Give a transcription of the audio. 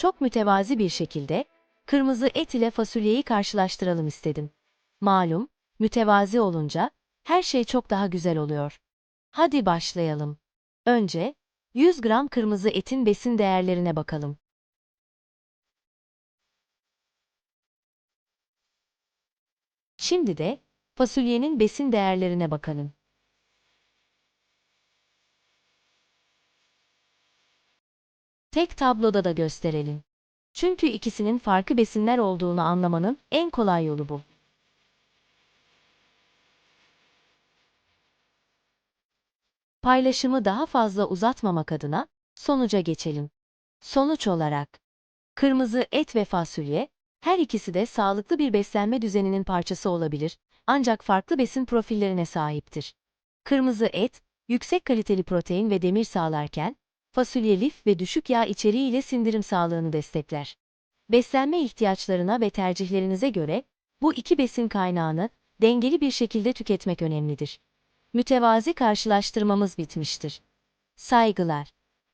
Çok mütevazi bir şekilde kırmızı et ile fasulyeyi karşılaştıralım istedim. Malum, mütevazi olunca her şey çok daha güzel oluyor. Hadi başlayalım. Önce 100 gram kırmızı etin besin değerlerine bakalım. Şimdi de fasulyenin besin değerlerine bakalım. Tek tabloda da gösterelim. Çünkü ikisinin farklı besinler olduğunu anlamanın en kolay yolu bu. Paylaşımı daha fazla uzatmamak adına sonuca geçelim. Sonuç olarak kırmızı et ve fasulye her ikisi de sağlıklı bir beslenme düzeninin parçası olabilir ancak farklı besin profillerine sahiptir. Kırmızı et yüksek kaliteli protein ve demir sağlarken fasulye lif ve düşük yağ içeriği ile sindirim sağlığını destekler. Beslenme ihtiyaçlarına ve tercihlerinize göre bu iki besin kaynağını dengeli bir şekilde tüketmek önemlidir. Mütevazi karşılaştırmamız bitmiştir. Saygılar.